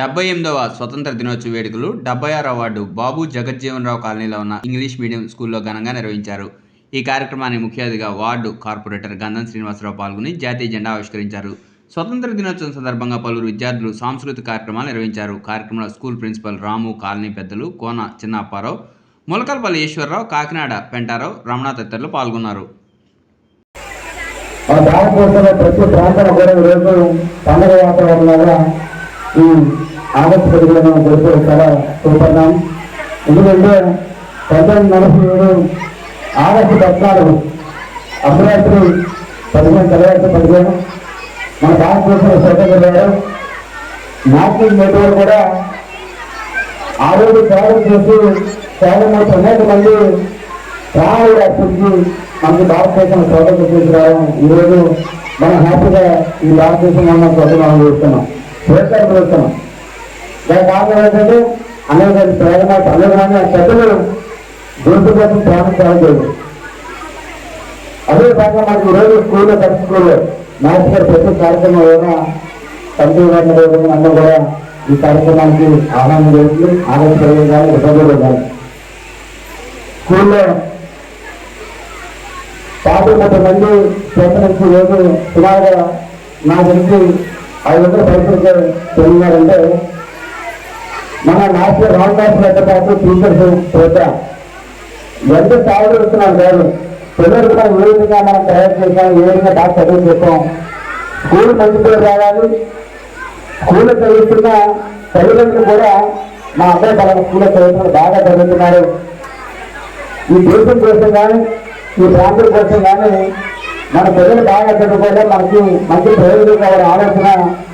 డెబ్బై ఎనిమిదవ స్వతంత్ర దినోత్సవ వేడుకలు డెబ్బై ఆరవ వార్డు బాబు జగజ్జీవనరావు కాలనీలో ఉన్న ఇంగ్లీష్ మీడియం స్కూల్లో ఘనంగా నిర్వహించారు. ఈ కార్యక్రమాన్ని ముఖ్య అతిథిగా వార్డు కార్పొరేటర్ గంధం శ్రీనివాసరావు పాల్గొని జాతీయ జెండా ఆవిష్కరించారు. స్వతంత్ర దినోత్సవం సందర్భంగా పలువురు విద్యార్థులు సాంస్కృతిక కార్యక్రమాలు నిర్వహించారు. కార్యక్రమంలో స్కూల్ ప్రిన్సిపల్ రాము కాలనీ పెద్దలు కోన చిన్నప్పారావు ములకల్పల్లి ఈశ్వరరావు కాకినాడ పెంటారావు రమణ తదితరులు పాల్గొన్నారు. మన భారతదేశంలో ప్రతి ప్రాంతంలో కూడా ఈరోజు పండుగ ఈ ఆగస్టు పదిహేను జరిపే చాలా చూపడ్డాం ఎందుకంటే పంతొమ్మిది నలభై ఏడు ఆగస్టు పద్నాలుగు అర్ధరాత్రి పదిహేను తెల్లవారి పదిహేను మన భారతదేశంలో స్వతంత్ర నార్త్ నెట్వర్క్ కూడా ఆ రోజు ట్రావెల్ చేసి చాలా మంది అనేక మంది ప్రాణాలు అర్పించి మనకి భారతదేశం స్వాతంత్రం తీసుకురావడం ఈరోజు మనం హ్యాపీగా ఈ భారతదేశంలో మనం స్వతంత్రం చేస్తున్నాం స్వేచ్ఛ చేస్తున్నాం దాని కారణం ఏంటంటే అనేక ప్రేమ అనేక మంది పెద్దలు దేశం కోసం ప్రాణం త్యాగలేదు అదే కాకుండా మనకి ఈరోజు స్కూల్లో పెద్ద స్కూల్లో మ్యాథ్స్ గారు ప్రతి కార్యక్రమం ఏమైనా తండ్రి గారిని అందరూ కూడా ఈ కార్యక్రమానికి ఆహ్వానం చేసి ఆలోచన కానీ ఇబ్బందులు కానీ. స్కూల్లో యాభై ముప్పై మంది చేతనకి రోజు సుమారుగా నా తెలిసి ఐదు వందల పరిస్థితులు తెలియన్నారంటే మన నాశనం రామదాస్ రెడ్డి పాటు టీచర్స్ ప్రోగ్రామ్ ఎంత స్థాయిలో ఇస్తున్నాం కాదు పిల్లలు కూడా ఏ విధంగా మనం తయారు చేసాం ఏ విధంగా బాగా చదువు చేసాం స్కూల్ మంచి పేరు రావాలి. స్కూల్లో చదువుతున్న తల్లిదండ్రులు కూడా మా అబ్బాయి పలానా స్కూల్లో చదువుతున్నారు బాగా చదువుతున్నారు. ఈ దేశం కోసం కానీ ఈ ప్రాంతం కోసం కానీ మన పిల్లలు బాగా చదువుకోవడం మనకి మంచి ప్రయోజనం కావాలని ఆలోచన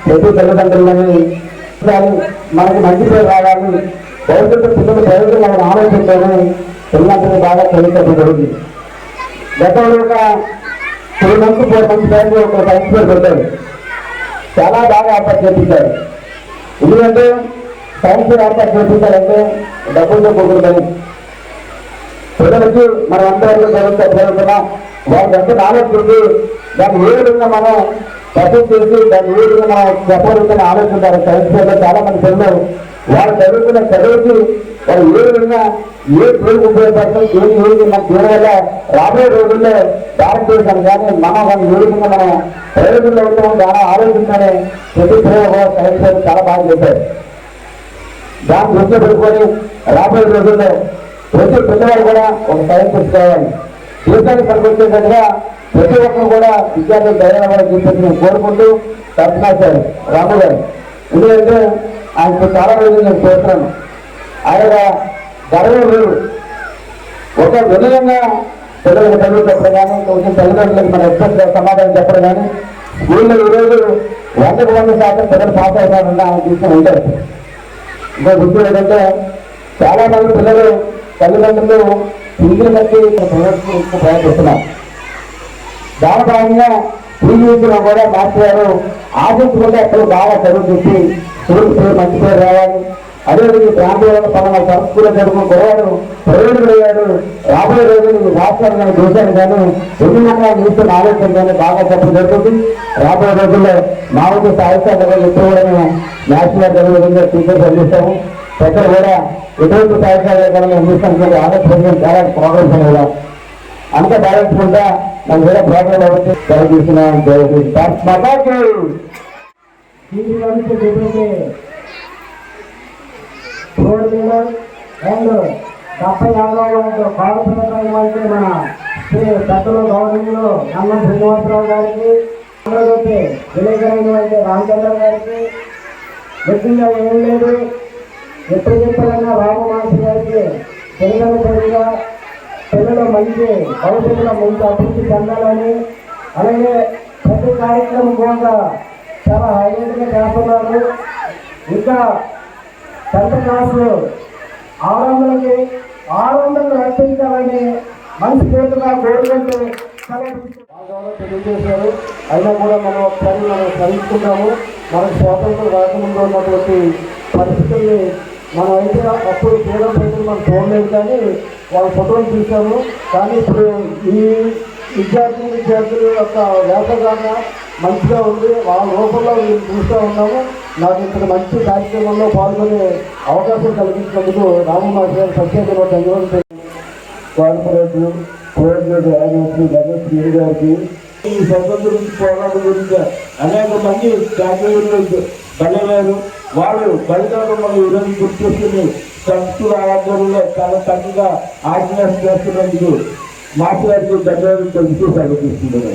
ప్రతి తల్లిదండ్రులని మనకి మంచి పేరు రావాలని భవిష్యత్తు పిల్లలు ప్రయోజనం మనం ఆలోచించాలని పిల్లలందరినీ బాగా చదువుకోవడం జరుగుతుంది గతంలో ఒక త్రీ మంత్స్ ఫోర్ మంత్స్ టైంలో ఒక సైన్స్ పేరు పెట్టారు. చాలా బాగా ఏర్పాటు చేపించారు. ఎందుకంటే సైన్స్ ఏర్పాటు చేపించాలంటే డబ్బులతో కూడుకుందని పిల్లలకి మనం అందరికీ చదువుతా చదువుతున్నాం వాళ్ళకి ఎంత నాలెడ్జ్ ఉంది దాన్ని ఏ విధంగా మనం సపోర్ట్ చేసి దాన్ని ఏ విధంగా మనం చెప్పగలుగుతాని ఆలోచించారు? సైన్స్ ఫేర్లో చాలా మంది పిల్లలు వాళ్ళు చదువుకున్న చదువుకి వాళ్ళు ఏ విధంగా ఏ పేరు ఉపయోగపడతాం ఏది ఊరికి మన దీని వల్ల రాబోయే రోజుల్లో భారతదేశం కానీ మనం కానీ ఏ మనం ప్రయోజనంలో ఉంటాం చాలా ఆలోచించాలని ప్రతి ప్రయోగం సైన్స్ ఫేర్ చాలా బాగా చెప్పారు. దాన్ని దృష్టిలో పెట్టుకొని రాబోయే రోజుల్లో ప్రతి పిల్లవాడు కూడా ఒక సైన్స్ కావాలి. దేశానికి పనికొచ్చేటట్టుగా ప్రతి ఒక్కరు కూడా విద్యార్థులు తయారవ్వాలని చెప్పేసి నేను కోరుకుంటూ సార్ రాము గారు ఎందుకంటే ఆయనకు చాలా రోజులు నేను చూస్తున్నాను. ఆయన గర్వం లేదు ఒక వినయంగా పిల్లలకు చదువు చెప్పడం కానీ కొంచెం తల్లిదండ్రులకు మన ఎక్స్ప్రెస్ సమాధానం చెప్పడం కానీ స్కూల్లో ఈరోజు వందకు వంద శాతం పిల్లలు పాస్ అవుతారన్న ఆయన తీసుకుని ఉంటారు. ఇంకా గుర్తు ఏంటంటే చాలా మంది పిల్లలు తల్లిదండ్రులు ఫీజులు కట్టి ప్రవేశించడానికి ప్రయత్నిస్తున్నారు దాని భాగంగా ఫీజు కూడా మాస్టర్ గారు ఆశించుకుంటే ఎప్పుడు బాగా చదువు చెప్పి స్కూల్ పేరు మంచి పేరు రావాలి. అదేవిధంగా ప్రాంతంలో పలానా సంస్కృతి జరుగు గొడవలు ప్రయోజకుడు అయ్యాడు రాబోయే రోజులు ఈ రాష్ట్రాలు కానీ దేశాలు కానీ ఎన్ని రకాల నీతున్న ఆలోచన కానీ బాగా చెప్పడం జరుగుతుంది. రాబోయే రోజుల్లో మా వంతు సాహిత్యాలు ఎప్పుడు కూడా మేము నేషనల్ జరిగే విధంగా టీచర్స్ అందిస్తాము. పెద్దలు కూడా ఎటువంటి సాహిత్యాలు అందిస్తానికి ఆంధ్రప్రదేశ్ చాలా ప్రోగ్రామ్స్ కూడా. అంత బ్యాలెన్స్కుంటా నాకు కూడా ప్రోగ్రామ్ కాబట్టి తెలియజేస్తున్నాం మాతాకి అండ్ డెబ్బై యాభై మన శ్రీ పెద్దలు గౌరవంలో నమ్మం శ్రీనివాసరావు గారికి ఆంధ్రజ్యోతి రామచంద్ర గారికి ముఖ్యంగా ఏం లేదు. ఎప్పుడు చెప్పాలన్నా రామమాసి గారికి పిల్లలు తెలుగుగా పిల్లలు మంచి భవిష్యత్తులో మంచి అభివృద్ధి చెందాలని అలాగే ప్రతి కార్యక్రమం కూడా చాలా హైలైట్గా చేస్తున్నారు. ఇంకా పెద్ద క్లాసులు ఆరు వందలకి ఆరు వందలు రక్షించాలని మంచి పేరుగా కోరుకుంటూ తెలియజేశారు. అయినా కూడా మనం ఒకసారి మనం స్మరించుకున్నాము మనకు స్వాతంత్రం రాకముందు ఉన్నటువంటి పరిస్థితుల్ని మనం అయితే అప్పుడు పేద ప్రజలు మనం చూడలేదు కానీ వాళ్ళ ఫోటోలు చూసాము కానీ ఇప్పుడు ఈ విద్యార్థి విద్యార్థుల యొక్క వేషగాన మంచిగా ఉంది. వాళ్ళ రూపంలో మేము చూస్తూ ఉన్నాము. నాకు ఇక్కడ మంచి కార్యక్రమంలో పాల్గొనే అవకాశం కల్పించినందుకు రాము గారు ప్రత్యేకంగా ధన్యవాదాలు కార్పొరేటర్ కోఆర్డినేటర్ రాజశ్రీ భగత్ గారికి. ఈ స్వతంత్ర పోరాటం గురించి అనేక మంది త్యాగీయులు బలగారు వాళ్ళు బలిదానం ఈరోజు గుర్తొస్తుంది సంస్కృత ఆధ్వర్యంలో చాలా చక్కగా ఆజ్ఞాసం చేస్తున్నందుకు మాట్లాడుతూ ధన్యవాదాలు తెలుస్తూ సమర్పిస్తున్నాను